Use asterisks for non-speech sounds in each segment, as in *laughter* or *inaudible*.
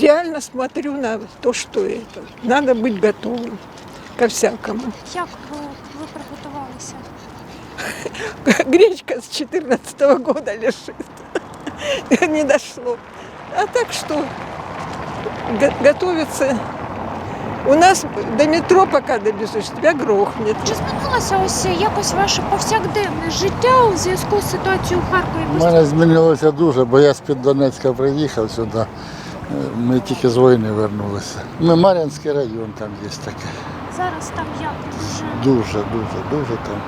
реально смотрю на то, что это. Надо быть готовым ко всякому. Як ви, ви приготувалися? *laughs* Гречка с 14 года лежит. *laughs* Не дошло. А так что го- готовиться. У нас до метро, пока добежишь, тебя грохнет. Чи змінилося ось якось ваше повсякденне життя у зв'язку з ситуацією у Харкові? У мене змінилося дуже, бо я з-під Донецька приїхав сюди. Ми тільки з війни вернулися. Ми Мар'їнський район там є таке. Зараз там як дуже Дуже, дуже, дуже там.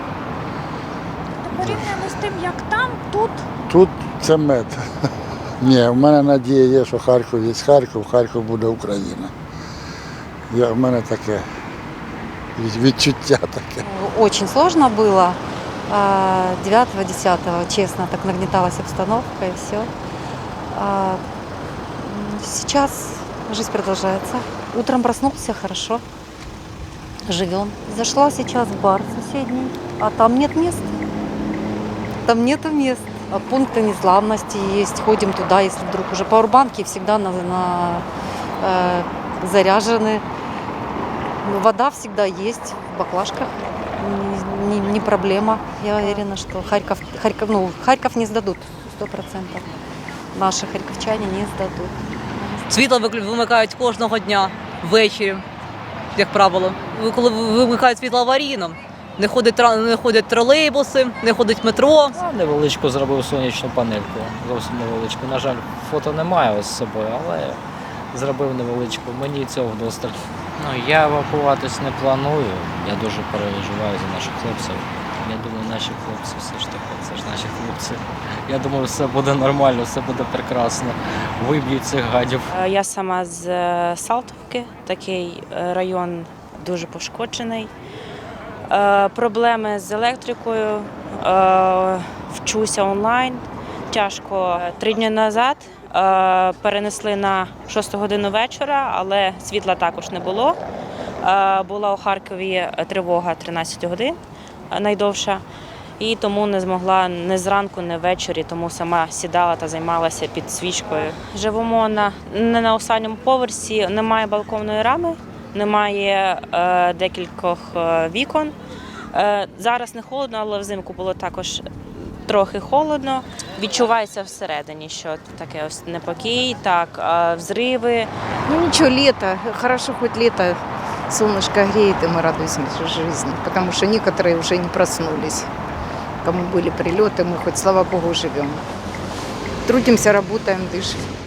порівняно з тим, як там, тут Тут це мед. *laughs* Ні, в мене надія є, що Харків є Харків, Харків буде Україна. Я, в мене таке відчуття таке. Очень сложно было. 9-10, честно, так нагнеталась обстановка и все. Сейчас жизнь продолжается. Утром проснулся, хорошо. Живем. Зашла сейчас в бар соседний, а там нет мест. Там нету мест. А пункты незламности есть. Ходим туда, если вдруг уже пауэрбанки всегда на, на, э, заряжены. Вода всегда есть в баклажках, не, не- не проблема. Я уверена, что Харьков, Харьков, ну, Харьков не сдадут, сто процентов. Наши харьковчане не сдадут. Світло вимикають кожного дня ввечері, як правило. Коли ви- вимикають світло аварійно, не ходять, не ходять тролейбуси, не ходить метро. Я невеличку зробив сонячну панельку. Зовсім невеличку. На жаль, фото немає з собою, але зробив невеличку. Мені цього вдосталь. Ну, я евакуватись не планую. Я дуже переживаю за наших хлопців. Я думаю, наші хлопці все ж таки, це ж наші хлопці. Я думаю, все буде нормально, все буде прекрасно. Виб'ють цих гадів. Е, Я сама з е, Салтовки, такий е, район дуже пошкоджений. Проблеми з електрикою, вчуся онлайн. Тяжко. Три дні назад перенесли на 6 годину вечора, але світла також не було. Е, Була у Харкові тривога 13 годин е, найдовша. І тому не змогла не зранку, не ввечері, тому сама сідала та займалася під свічкою. Живемо на не на останньому поверсі, немає балконної рами, немає е, декількох е, вікон. Е, зараз не холодно, але взимку було також трохи холодно. Відчувається всередині, що таке ось непокій, так, е, взриви. Ну ничего, лето. Хорошо, хоть лето. Солнышко греет, и мы радуемся жизни. Потому что некоторые уже не проснулись. Кому были прилеты, мы хоть, слава богу, живем. Трудимся, работаем, дышим.